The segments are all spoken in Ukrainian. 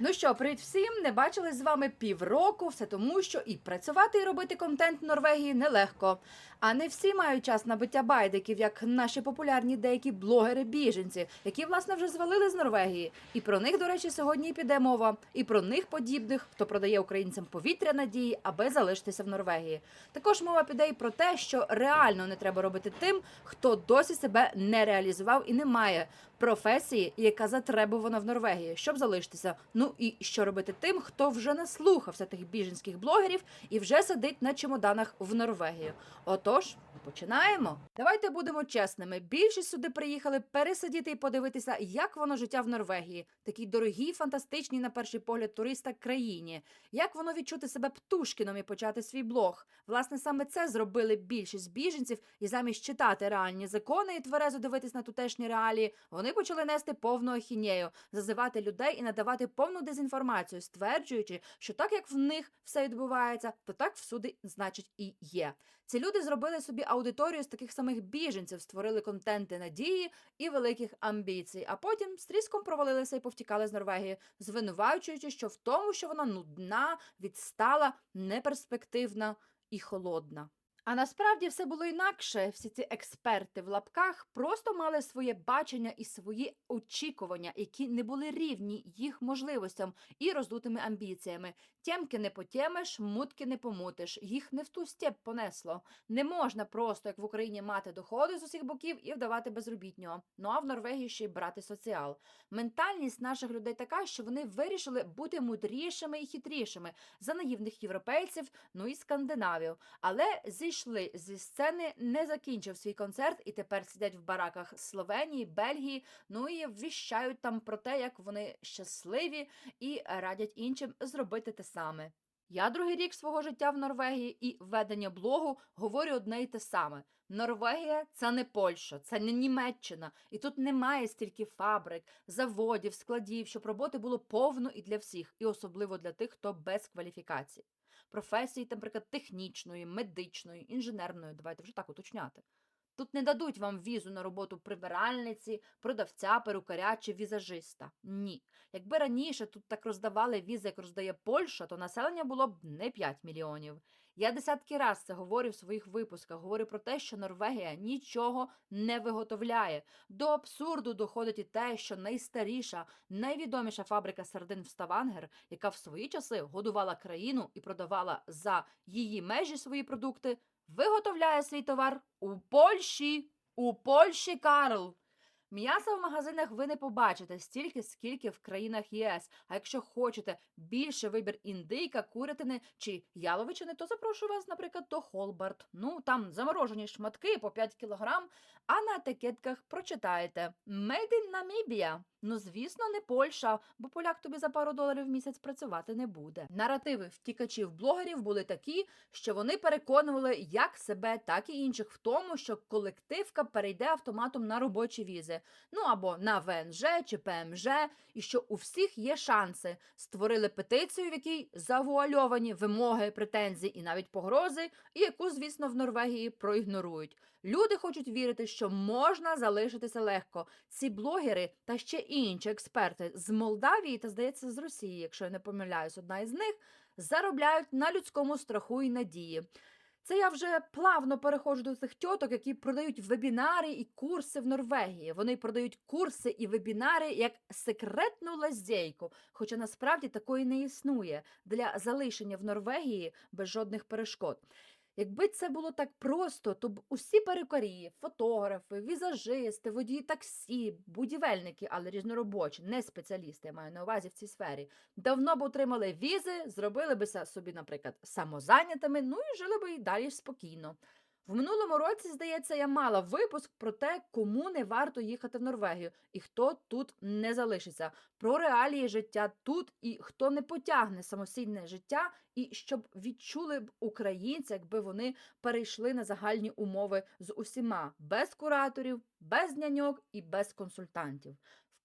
Ну що, привіт всім! Не бачились з вами півроку, все тому, що і працювати, і робити контент в Норвегії нелегко. А не всі мають час на биття байдиків, як наші популярні деякі блогери-біженці, які власне вже звалили з Норвегії. І про них, до речі, сьогодні піде мова, і про них подібних, хто продає українцям повітря надії, аби залишитися в Норвегії. Також мова піде і про те, що реально не треба робити тим, хто досі себе не реалізував і не має професії, яка затребувана в Норвегії, щоб залишитися. Ну і що робити тим, хто вже наслухався тих біженських блогерів і вже сидить на чемоданах в Норвегію. Отож, починаємо. Давайте будемо чесними. Більшість сюди приїхали пересидіти і подивитися, як воно життя в Норвегії, такій дорогій, фантастичній, на перший погляд, туриста країні. Як воно відчути себе птушкіном і почати свій блог? Власне, саме це зробили більшість біженців, і замість читати реальні закони і тверезо дивитись на тутешні реалії, вони почали нести повну ахінею, зазивати людей і надавати повну дезінформацію, стверджуючи, що так як в них все відбувається, то так всюди, значить, і є. Ці люди зробили собі аудиторію з таких самих біженців, створили контенти надії і великих амбіцій, а потім з тріском провалилися і повтікали з Норвегії, звинувачуючи, що в тому, що вона нудна, відстала, неперспективна і холодна. А насправді все було інакше. Всі ці експерти в лапках просто мали своє бачення і свої очікування, які не були рівні їх можливостям і роздутими амбіціями. Тємки не потємиш, мутки не помутиш. Їх не в ту степ понесло. Не можна просто, як в Україні, мати доходи з усіх боків і вдавати безробітнього. Ну а в Норвегії ще й брати соціал. Ментальність наших людей така, що вони вирішили бути мудрішими і хитрішими за наївних європейців, ну і скандинавів. Але зійшли зі сцени, не закінчив свій концерт і тепер сидять в бараках Словенії, Бельгії. Ну і віщають там про те, як вони щасливі і радять іншим зробити те саме. Я другий рік свого життя в Норвегії і ведення блогу говорю одне й те саме. Норвегія це не Польща, це не Німеччина, і тут немає стільки фабрик, заводів, складів, щоб роботи було повно і для всіх, і особливо для тих, хто без кваліфікації. Професії, наприклад, технічної, медичної, інженерної, давайте вже так уточняти. Тут не дадуть вам візу на роботу прибиральниці, продавця, перукаря чи візажиста. Ні. Якби раніше тут так роздавали візи, як роздає Польща, то населення було б не 5 мільйонів. Я десятки раз це говорю в своїх випусках. Говорю про те, що Норвегія нічого не виготовляє. До абсурду доходить і те, що найстаріша, найвідоміша фабрика сардин в Ставангер, яка в свої часи годувала країну і продавала за її межі свої продукти, виготовляє свій товар у Польщі. У Польщі, Карл. М'яса в магазинах ви не побачите стільки, скільки в країнах ЄС. А якщо хочете більше вибір індийка, курятини чи яловичини, то запрошую вас, наприклад, до Холбарт. Ну там заморожені шматки по 5 кілограм, а на етикетках прочитаєте Made in Namibia. Ну, звісно, не Польща, бо поляк тобі за пару доларів в місяць працювати не буде. Наративи втікачів блогерів були такі, що вони переконували як себе, так і інших в тому, що колективка перейде автоматом на робочі візи, ну або на ВНЖ чи ПМЖ, і що у всіх є шанси. Створили петицію, в якій завуальовані вимоги, претензії і навіть погрози, і яку, звісно, в Норвегії проігнорують. Люди хочуть вірити, що можна залишитися легко. Ці блогери та ще інші експерти з Молдавії та, здається, з Росії, якщо я не помиляюсь, одна із них заробляють на людському страху і надії. Це я вже плавно переходжу до цих тьоток, які продають вебінари і курси в Норвегії. Вони продають курси і вебінари як секретну лазейку, хоча насправді такої не існує для залишення в Норвегії без жодних перешкод. Якби це було так просто, то б усі перукарі, фотографи, візажисти, водії таксі, будівельники, але різноробочі, не спеціалісти, я маю на увазі в цій сфері, давно б отримали візи, зробили би собі, наприклад, самозайнятими, ну і жили би і далі спокійно. В минулому році, здається, я мала випуск про те, кому не варто їхати в Норвегію і хто тут не залишиться, про реалії життя тут і хто не потягне самостійне життя, і щоб відчули б українці, якби вони перейшли на загальні умови з усіма, без кураторів, без няньок і без консультантів.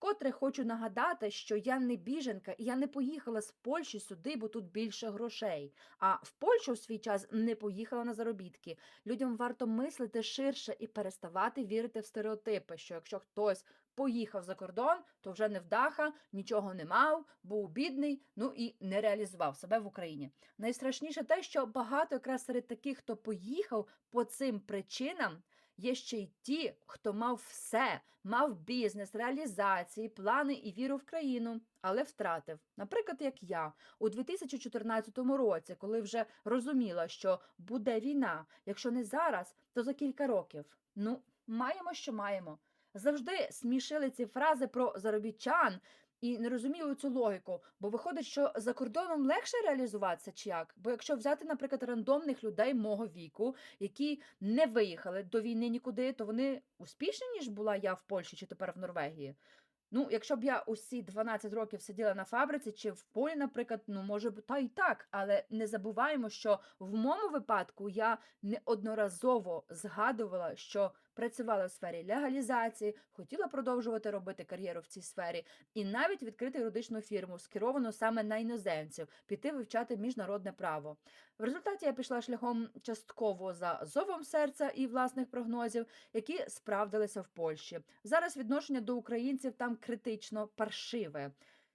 Вкотре хочу нагадати, що я не біженка і я не поїхала з Польщі сюди, бо тут більше грошей. А в Польщу в свій час не поїхала на заробітки. Людям варто мислити ширше і переставати вірити в стереотипи, що якщо хтось поїхав за кордон, то вже не вдаха, нічого не мав, був бідний, ну і не реалізував себе в Україні. Найстрашніше те, що багато якраз серед таких, хто поїхав по цим причинам. Є ще й ті, хто мав все, мав бізнес, реалізації, плани і віру в країну, але втратив. Наприклад, як я у 2014 році, коли вже розуміла, що буде війна, якщо не зараз, то за кілька років. Ну, маємо, що маємо. Завжди смішили ці фрази про заробітчан і не розумію цю логіку, бо виходить, що за кордоном легше реалізуватися чи як? Бо якщо взяти, наприклад, рандомних людей мого віку, які не виїхали до війни нікуди, то вони успішні, ніж була я в Польщі чи тепер в Норвегії. Ну, якщо б я усі 12 років сиділа на фабриці чи в полі, наприклад, ну може б та й так, але не забуваємо, що в моєму випадку я неодноразово згадувала, що працювала в сфері легалізації, хотіла продовжувати робити кар'єру в цій сфері, і навіть відкрити юридичну фірму, скеровану саме на іноземців, піти вивчати міжнародне право. В результаті я пішла шляхом частково за зовом серця і власних прогнозів, які справдилися в Польщі. Зараз відношення до українців там критично паршиве.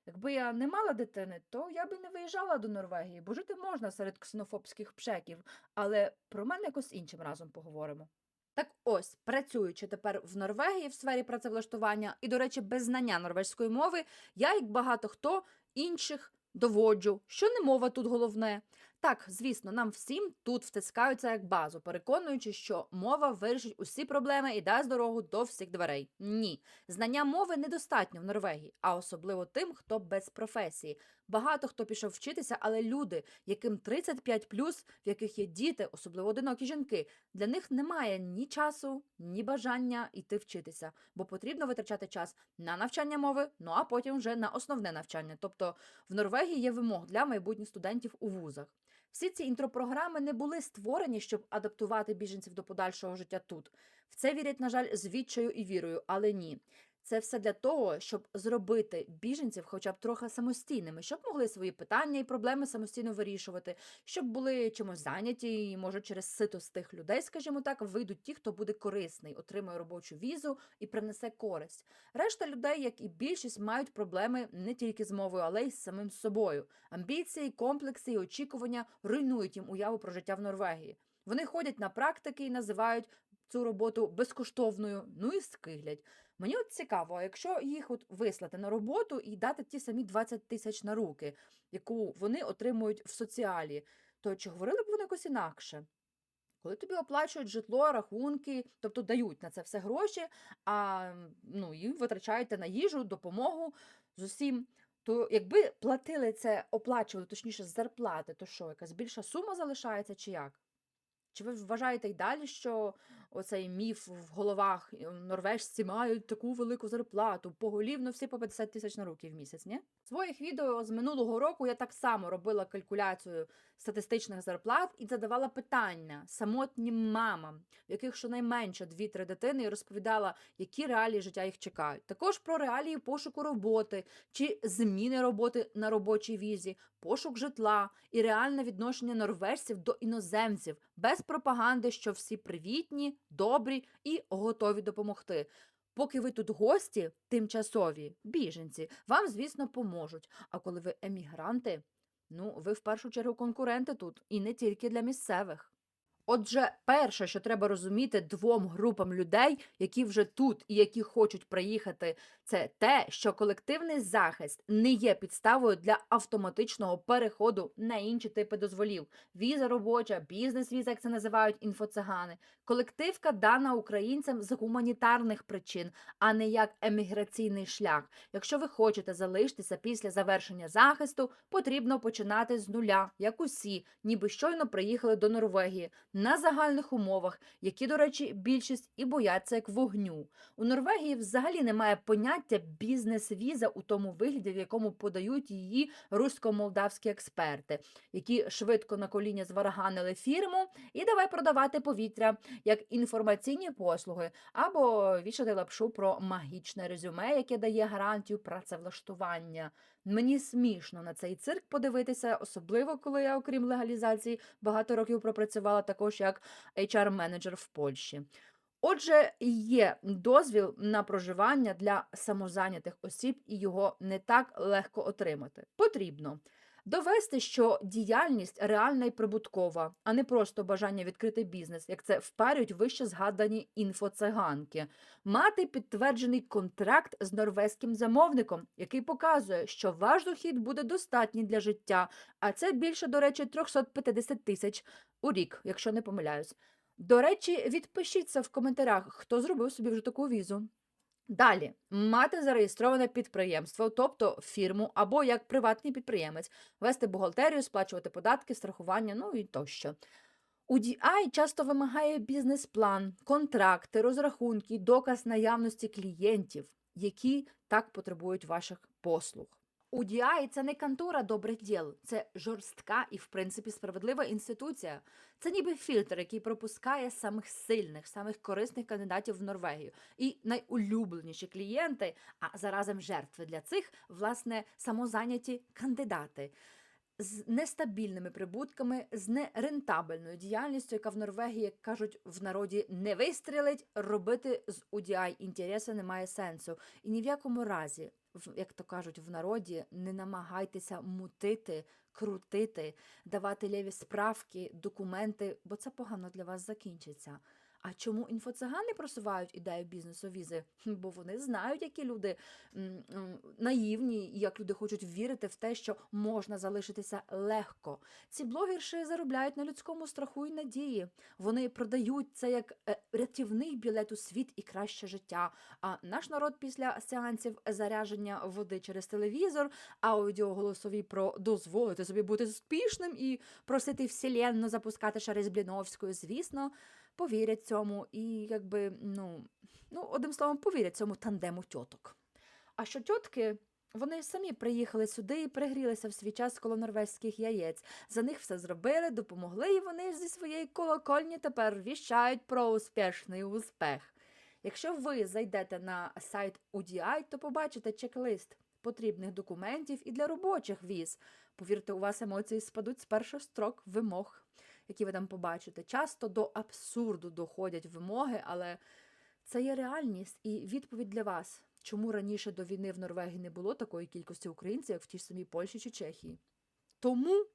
Якби я не мала дитини, то я би не виїжджала до Норвегії, бо жити можна серед ксенофобських пшеків, але про мене якось іншим разом поговоримо. Так ось, працюючи тепер в Норвегії в сфері працевлаштування, і, до речі, без знання норвезької мови, я, як багато хто інших, доводжу, що не мова тут головне. Так, звісно, нам всім тут втискаються як базу, переконуючи, що мова вирішить усі проблеми і дасть дорогу до всіх дверей. Ні, знання мови недостатньо в Норвегії, а особливо тим, хто без професії. Багато хто пішов вчитися, але люди, яким 35 в яких є діти, особливо одинокі жінки, для них немає ні часу, ні бажання йти вчитися, бо потрібно витрачати час на навчання мови, ну а потім вже на основне навчання. Тобто в Норвегії є вимог для майбутніх студентів у вузах. Всі ці інтропрограми не були створені, щоб адаптувати біженців до подальшого життя тут. В це вірять, на жаль, з відчаю і вірою, але ні. Це все для того, щоб зробити біженців хоча б трохи самостійними, щоб могли свої питання і проблеми самостійно вирішувати, щоб були чимось зайняті, і може через сито з тих людей, скажімо так, вийдуть ті, хто буде корисний, отримує робочу візу і принесе користь. Решта людей, як і більшість, мають проблеми не тільки з мовою, але й з самим собою. Амбіції, комплекси і очікування руйнують їм уяву про життя в Норвегії. Вони ходять на практики і називають цю роботу безкоштовною, ну і скиглять. Мені от цікаво, якщо їх от вислати на роботу і дати ті самі 20 тисяч на руки, яку вони отримують в соціалі, то чи говорили б вони якось інакше? Коли тобі оплачують житло, рахунки, тобто дають на це все гроші, а ну, і витрачаєте на їжу, допомогу з усім, то якби платили це, оплачували, точніше, з зарплати, то що, якась більша сума залишається чи як? Чи ви вважаєте й далі, що оцей міф в головах норвежці мають таку велику зарплату, поголівно всі по 50 тисяч на руки в місяць, ні? Своїх відео з минулого року я так само робила калькуляцію статистичних зарплат і задавала питання самотнім мамам, в яких щонайменше 2-3 дитини, і розповідала, які реалії життя їх чекають. Також про реалії пошуку роботи чи зміни роботи на робочій візі, пошук житла і реальне відношення норвежців до іноземців без пропаганди, що всі привітні, добрі і готові допомогти. Поки ви тут гості, тимчасові біженці, вам, звісно, поможуть. А коли ви емігранти, ну ви в першу чергу конкуренти тут, і не тільки для місцевих. Отже, перше, що треба розуміти двом групам людей, які вже тут і які хочуть приїхати, це те, що колективний захист не є підставою для автоматичного переходу на інші типи дозволів: віза робоча, бізнес-віза, як це називають інфоцигани. Колективка дана українцям з гуманітарних причин, а не як еміграційний шлях. Якщо ви хочете залишитися після завершення захисту, потрібно починати з нуля, як усі, ніби щойно приїхали до Норвегії на загальних умовах, які, до речі, більшість і бояться як вогню. У Норвегії взагалі немає поняття бізнес-віза у тому вигляді, в якому подають її русько-молдавські експерти, які швидко на коліні звараганили фірму і давай продавати повітря як інформаційні послуги, або вішати лапшу про магічне резюме, яке дає гарантію працевлаштування. Мені смішно на цей цирк подивитися, особливо коли я, окрім легалізації, багато років пропрацювала також як HR-менеджер в Польщі. Отже, є дозвіл на проживання для самозайнятих осіб, і його не так легко отримати. Потрібно довести, що діяльність реальна і прибуткова, а не просто бажання відкрити бізнес, як це впарюють вище згадані інфоциганки, мати підтверджений контракт з норвезьким замовником, який показує, що ваш дохід буде достатній для життя, а це більше, до речі, 350 тисяч у рік, якщо не помиляюсь. До речі, відпишіться в коментарях, хто зробив собі вже таку візу. Далі мати зареєстроване підприємство, тобто фірму або як приватний підприємець, вести бухгалтерію, сплачувати податки, страхування, ну і тощо. UDI часто вимагає бізнес-план, контракти, розрахунки, доказ наявності клієнтів, які так потребують ваших послуг. UDI – це не контора добрих діл, це жорстка і, в принципі, справедлива інституція. Це ніби фільтр, який пропускає самих сильних, самих корисних кандидатів в Норвегію. І найулюбленіші клієнти, а заразом жертви для цих, власне, самозайняті кандидати з нестабільними прибутками, з нерентабельною діяльністю, яка в Норвегії, як кажуть в народі, не вистрілить, робити з UDI інтереси немає сенсу. І ні в якому разі, як то кажуть в народі, не намагайтеся мутити, крутити, давати ліві справки, документи, бо це погано для вас закінчиться. А чому інфоцигани просувають ідею бізнесу візи? Бо вони знають, які люди наївні, і як люди хочуть вірити в те, що можна залишитися легко. Ці блогерші заробляють на людському страху і надії. Вони продають це як е, рятівний білет у світ і краще життя. А наш народ після сеансів зарядження води через телевізор, аудіоголосові про дозволити собі бути успішним і просити вселенну запускати шари з Бліновською, звісно, повірять цьому і якби, ну, ну, одним словом, повірять цьому тандему тьоток. А що тьотки, вони самі приїхали сюди і пригрілися в свій час коло норвезьких яєць. За них все зробили, допомогли, і вони зі своєї колокольні тепер віщають про успішний успіх. Якщо ви зайдете на сайт UDI, то побачите чек-лист потрібних документів і для робочих віз. Повірте, у вас емоції спадуть з перших строк вимог, які ви там побачите. Часто до абсурду доходять вимоги, але це є реальність і відповідь для вас, чому раніше до війни в Норвегії не було такої кількості українців, як в тій самій Польщі чи Чехії. Тому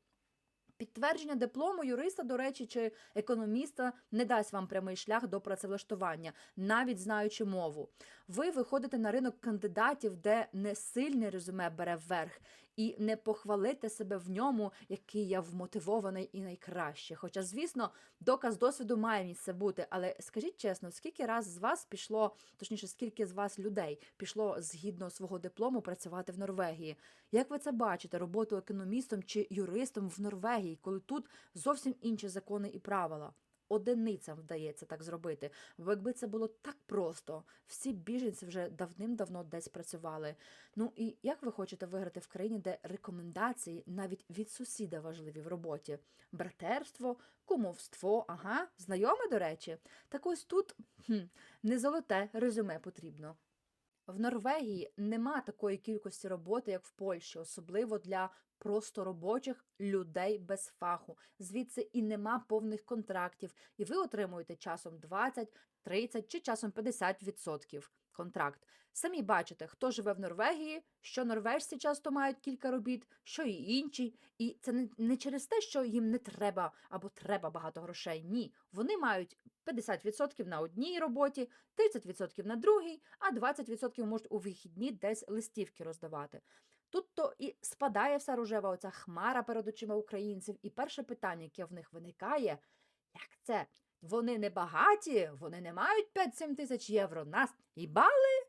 підтвердження диплому юриста, до речі, чи економіста не дасть вам прямий шлях до працевлаштування, навіть знаючи мову. Ви виходите на ринок кандидатів, де не сильне резюме бере вверх, і не похвалите себе в ньому, який я вмотивований і найкраще. Хоча, звісно, доказ досвіду має місце бути. Але скажіть чесно, скільки раз з вас пішло, точніше, скільки з вас людей пішло згідно свого диплому працювати в Норвегії? Як ви це бачите, роботу економістом чи юристом в Норвегії, коли тут зовсім інші закони і правила? Одиницям вдається так зробити. Бо якби це було так просто, всі біженці вже давним-давно десь працювали. Ну і як ви хочете виграти в країні, де рекомендації навіть від сусіда важливі в роботі? Братерство, кумовство, ага, знайоме, до речі. Так ось тут хм, не золоте резюме потрібно. В Норвегії нема такої кількості роботи, як в Польщі, особливо для просто робочих людей без фаху. Звідси і нема повних контрактів, і ви отримуєте часом 20, 30 чи часом 50% контракт. Самі бачите, хто живе в Норвегії, що норвежці часто мають кілька робіт, що і інші. І це не, через те, що їм не треба або треба багато грошей. Ні, вони мають 50% на одній роботі, 30% на другій, а 20% можуть у вихідні десь листівки роздавати. Тут то і спадає вся рожева оця хмара перед очима українців, і перше питання, яке в них виникає, як це? Вони не багаті, вони не мають 5-7 тисяч євро. Нас і бали.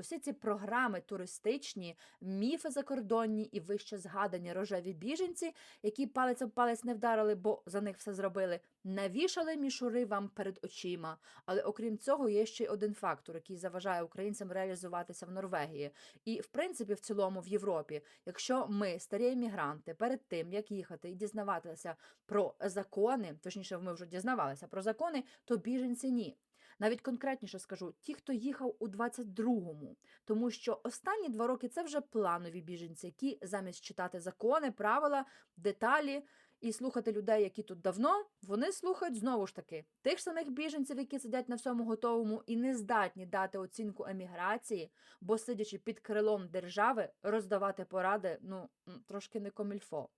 Усі ці програми туристичні, міфи закордонні і вище згадані рожеві біженці, які палець об палець не вдарили, бо за них все зробили, навішали мішури вам перед очима. Але окрім цього, є ще й один фактор, який заважає українцям реалізуватися в Норвегії. І, в принципі, в цілому в Європі, якщо ми, старі емігранти, перед тим як їхати і дізнаватися про закони, точніше, ми вже дізнавалися про закони, то біженці ні. Навіть конкретніше скажу, ті, хто їхав у 22-му, тому що останні два роки це вже планові біженці, які замість читати закони, правила, деталі і слухати людей, які тут давно, вони слухають знову ж таки тих самих біженців, які сидять на всьому готовому і не здатні дати оцінку еміграції, бо сидячи під крилом держави, роздавати поради ну трошки не комільфо.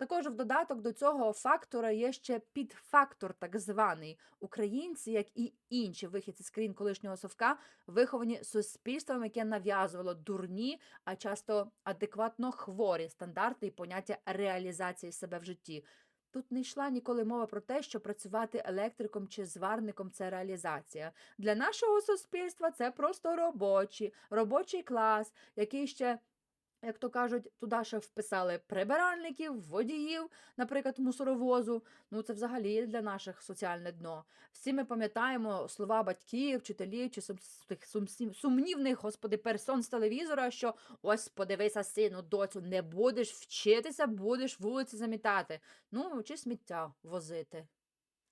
Також в додаток до цього фактора є ще підфактор, так званий. Українці, як і інші вихідці з країн колишнього совка, виховані суспільством, яке нав'язувало дурні, а часто адекватно хворі стандарти і поняття реалізації себе в житті. Тут не йшла ніколи мова про те, що працювати електриком чи зварником це реалізація. Для нашого суспільства це просто робочі, робочий клас, який ще як то кажуть, туди ще вписали прибиральників, водіїв, наприклад, мусоровозу. Ну це взагалі для наших соціальне дно. Всі ми пам'ятаємо слова батьків, вчителів чи сум- тих сум- сумнівних, господи, персон з телевізора, що ось подивися, сину, доцю, не будеш вчитися, будеш вулиці замітати. Ну, чи сміття возити.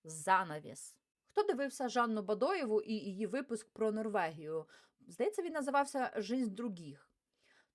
Занавіс. Хто дивився Жанну Бадоєву і її випуск про Норвегію? Здається, він називався Жизнь других.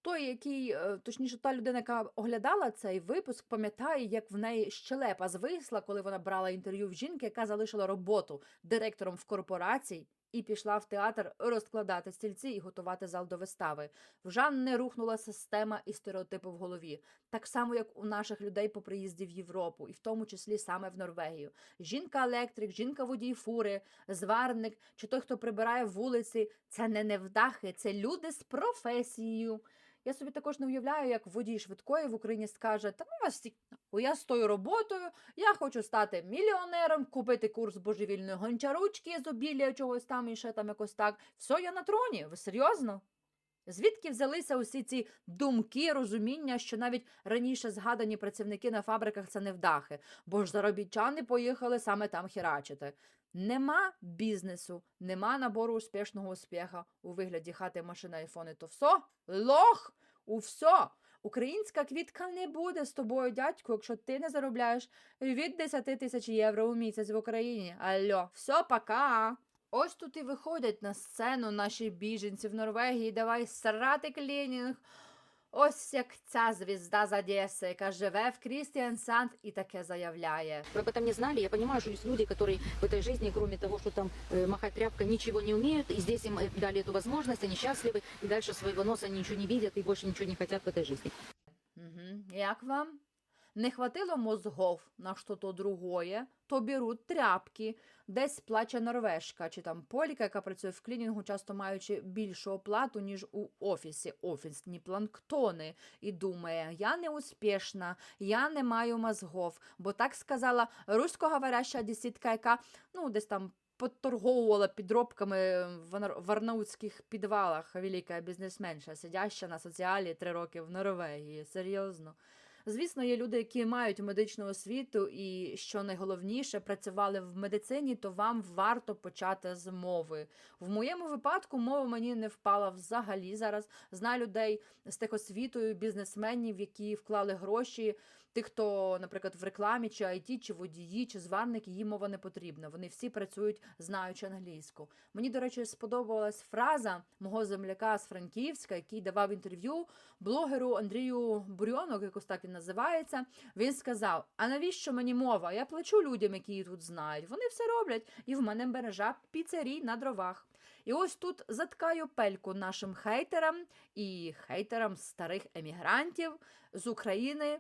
Той, який, е, точніше, та людина, яка оглядала цей випуск, пам'ятає, як в неї щелепа звисла, коли вона брала інтерв'ю в жінки, яка залишила роботу директором в корпорації і пішла в театр розкладати стільці і готувати зал до вистави. В Жанни рухнула система і стереотипи в голові, так само, як у наших людей по приїзді в Європу, і в тому числі саме в Норвегію. Жінка-електрик, жінка-водій фури, зварник чи той, хто прибирає вулиці, це не невдахи, це люди з професією. Я собі також не уявляю, як водій швидкої в Україні скаже: Та ну вас я з тою роботою, я хочу стати мільйонером, купити курс божевільної гончаручки з обілля чогось там і ще там якось так. Все, я на троні. Ви серйозно? Звідки взялися усі ці думки, розуміння, що навіть раніше згадані працівники на фабриках це невдахи, бо ж заробітчани поїхали саме там херачити. Нема бізнесу, нема набору успішного успіха у вигляді хати, машини, айфони, то все, лох, у все. Українська квітка не буде з тобою, дядьку, якщо ти не заробляєш від 10 тисяч євро у місяць в Україні. Алло, все, пока. Ось тут і виходять на сцену наші біженці в Норвегії. Давай срати клінінг. Ось як ця звізда з Одеси, яка живе в Крістіансанд і таке заявляє. Вы об этом не знали. Я понимаю, что есть люди, которые в этой жизни, кроме того, что там э, махать тряпкой, ничего не умеют. И здесь им э, дали эту возможность, они счастливы. И дальше своего носа они ничего не видят и больше ничего не хотят в этой жизни. Угу. Як вам? Не хватило мозгов на що-то другое, то беруть тряпки, десь плаче норвежка чи там полька, яка працює в клінінгу, часто маючи більшу оплату, ніж у офісі, офісні планктони, і думає, я не успішна, я не маю мозгов, бо так сказала руськоговоряща десятка, яка ну десь там. Подторговувала підробками в арнаутських підвалах велика бізнесменша, сидяща на соціалі три роки в Норвегії. Серйозно. Звісно, є люди, які мають медичну освіту, і що найголовніше, працювали в медицині, то вам варто почати з мови. В моєму випадку мова мені не впала взагалі зараз. Знаю людей з техосвітою, бізнесменів, які вклали гроші. Тих, хто, наприклад, в рекламі, чи IT, чи водії, чи зварники, їм мова не потрібна. Вони всі працюють, знаючи англійську. Мені, до речі, сподобалась фраза мого земляка з Франківська, який давав інтерв'ю блогеру Андрію Бурьонок, якось так він називається. Він сказав: А навіщо мені мова? Я плачу людям, які її тут знають. Вони все роблять, і в мене мережа піцерій на дровах. І ось тут заткаю пельку нашим хейтерам і хейтерам старих емігрантів з України.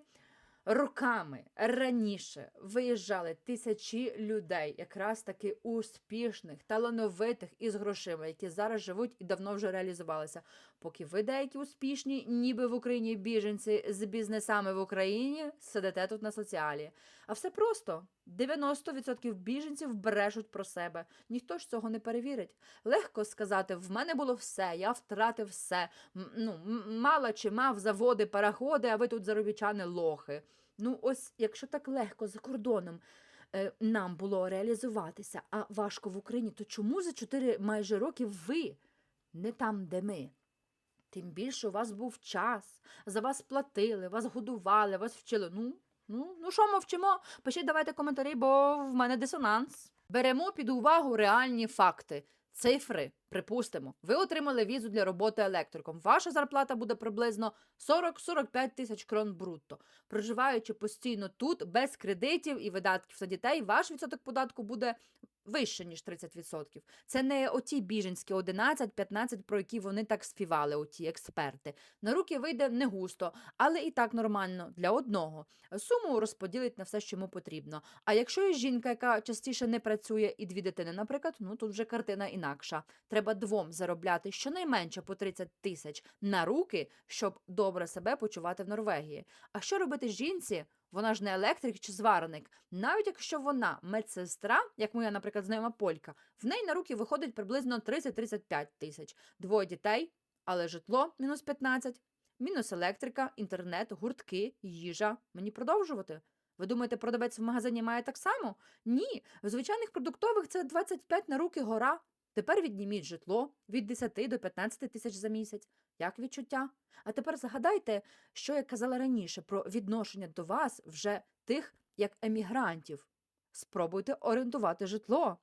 Роками раніше виїжджали тисячі людей, якраз таки успішних, талановитих і з грошима, які зараз живуть і давно вже реалізувалися. Поки ви деякі успішні, ніби в Україні біженці з бізнесами в Україні, сидите тут на соціалі. А все просто. 90% біженців брешуть про себе. Ніхто ж цього не перевірить. Легко сказати, в мене було все, я втратив все. М, Ну, мала чи мав заводи, параходи, а ви тут заробітчани лохи. Ну, ось, якщо так легко за кордоном е, нам було реалізуватися, а важко в Україні, то чому за 4 майже роки ви не там, де ми? Тим більше у вас був час, за вас платили, вас годували, вас вчили. Ну, ну, ну що мовчимо? Пишіть давайте коментарі, бо в мене дисонанс. Беремо під увагу реальні факти. Цифри, припустимо, ви отримали візу для роботи електриком. Ваша зарплата буде приблизно 40-45 тисяч крон брутто. Проживаючи постійно тут, без кредитів і видатків за дітей, ваш відсоток податку буде вище, ніж 30%. Це не оті біженські 11-15, про які вони так співали, оті експерти. На руки вийде не густо, але і так нормально для одного. Суму розподілить на все, що йому потрібно. А якщо є жінка, яка частіше не працює, і дві дитини, наприклад, ну тут вже картина інакша. Треба двом заробляти щонайменше по 30 тисяч на руки, щоб добре себе почувати в Норвегії. А що робити жінці? Вона ж не електрик чи звареник. Навіть якщо вона медсестра, як моя, наприклад, знайома полька, в неї на руки виходить приблизно 30-35 тисяч. Двоє дітей, але житло мінус 15, мінус електрика, інтернет, гуртки, їжа. Мені продовжувати? Ви думаєте, продавець в магазині має так само? Ні. В звичайних продуктових це 25 на руки гора. Тепер відніміть житло від 10 до 15 тисяч за місяць. Як відчуття? А тепер згадайте, що я казала раніше про відношення до вас вже тих як емігрантів. Спробуйте орієнтувати житло.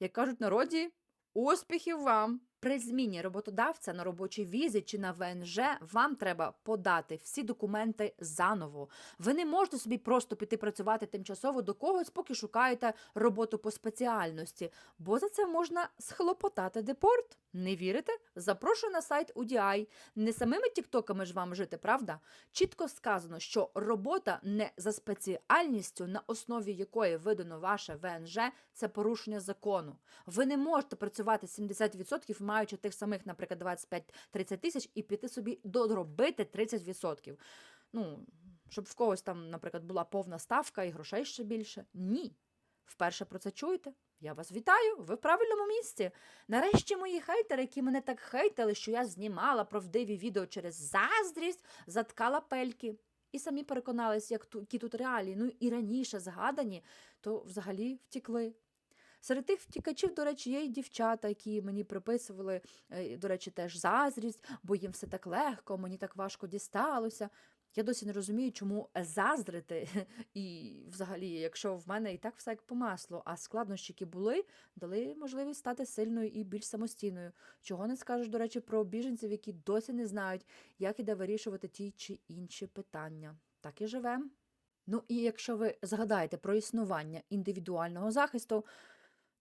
Як кажуть народі, успіхів вам! При зміні роботодавця на робочій візі чи на ВНЖ вам треба подати всі документи заново. Ви не можете собі просто піти працювати тимчасово до когось, поки шукаєте роботу по спеціальності, бо за це можна схлопотати депорт. Не вірите? Запрошую на сайт UDI. Не самими тіктоками ж вам жити, правда? Чітко сказано, що робота не за спеціальністю, на основі якої видано ваше ВНЖ, це порушення закону. Ви не можете працювати 70%, маючи тих самих, наприклад, 25-30 тисяч, і піти собі доробити 30%. Ну, щоб в когось там, наприклад, була повна ставка і грошей ще більше. Ні. Вперше про це чуєте? Я вас вітаю, ви в правильному місці. Нарешті мої хейтери, які мене так хейтили, що я знімала правдиві відео через заздрість, заткала пельки. І самі ту, які тут реалії. Ну і раніше згадані, то взагалі втікли. Серед тих втікачів, до речі, є й дівчата, які мені приписували, е, до речі, теж заздрість, бо їм все так легко, мені так важко дісталося. Я досі не розумію, чому заздрити. І взагалі, якщо в мене і так все як по маслу, а складнощі, які були, дали можливість стати сильною і більш самостійною. Чого не скажеш, до речі, про біженців, які досі не знають, як іде вирішувати ті чи інші питання. Так і живемо. Ну і якщо ви згадаєте про існування індивідуального захисту,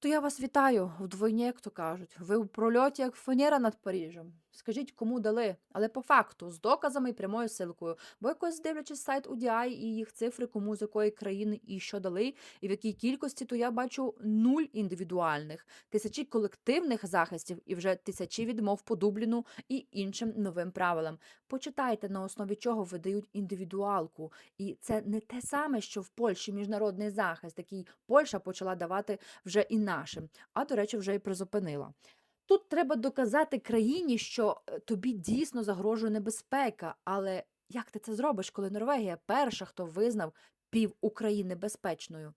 то я вас вітаю вдвойні, як то кажуть. Ви в прольоті, як фанера над Парижем. Скажіть, кому дали, але по факту, з доказами і прямою силкою. Бо якось дивлячись сайт UDI і їх цифри, кому з якої країни і що дали, і в якій кількості, то я бачу нуль індивідуальних, тисячі колективних захистів і вже тисячі відмов по Дубліну і іншим новим правилам. Почитайте, на основі чого видають індивідуалку. І це не те саме, що в Польщі міжнародний захист, який Польща почала давати вже і нашим, а до речі, вже і призупинила. Тут треба доказати країні, що е, тобі дійсно загрожує небезпека. Але як ти це зробиш, коли Норвегія перша, хто визнав пів України безпечною?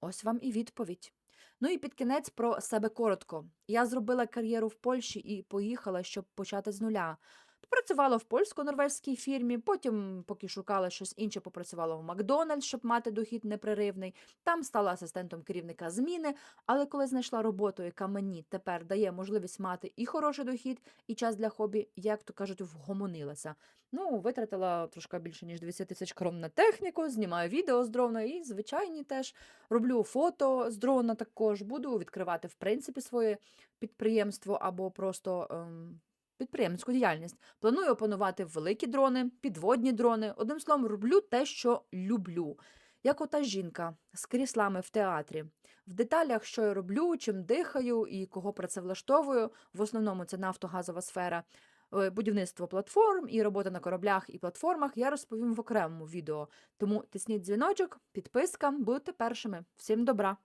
Ось вам і відповідь. Ну і під кінець про себе коротко. Я зробила кар'єру в Польщі і поїхала, щоб почати з нуля. Попрацювала в польсько-норвезькій фірмі, потім, поки шукала щось інше, попрацювала в Макдональдс, щоб мати дохід непреривний. Там стала асистентом керівника зміни. Але коли знайшла роботу, яка мені тепер дає можливість мати і хороший дохід, і час для хобі, як то кажуть, вгомонилася. Ну, витратила трошки більше ніж 200 тисяч крон на техніку, знімаю відео з дрона і звичайні теж роблю фото з дрона. Також буду відкривати в принципі своє підприємство або просто. Ем, Підприємницьку діяльність. Планую опанувати великі дрони, підводні дрони. Одним словом, роблю те, що люблю. Як ота жінка з кріслами в театрі. В деталях, що я роблю, чим дихаю і кого працевлаштовую. В основному це нафтогазова сфера, е, будівництво платформ і робота на кораблях і платформах я розповім в окремому відео. Тому тисніть дзвіночок, підписка, будьте першими. Всім добра!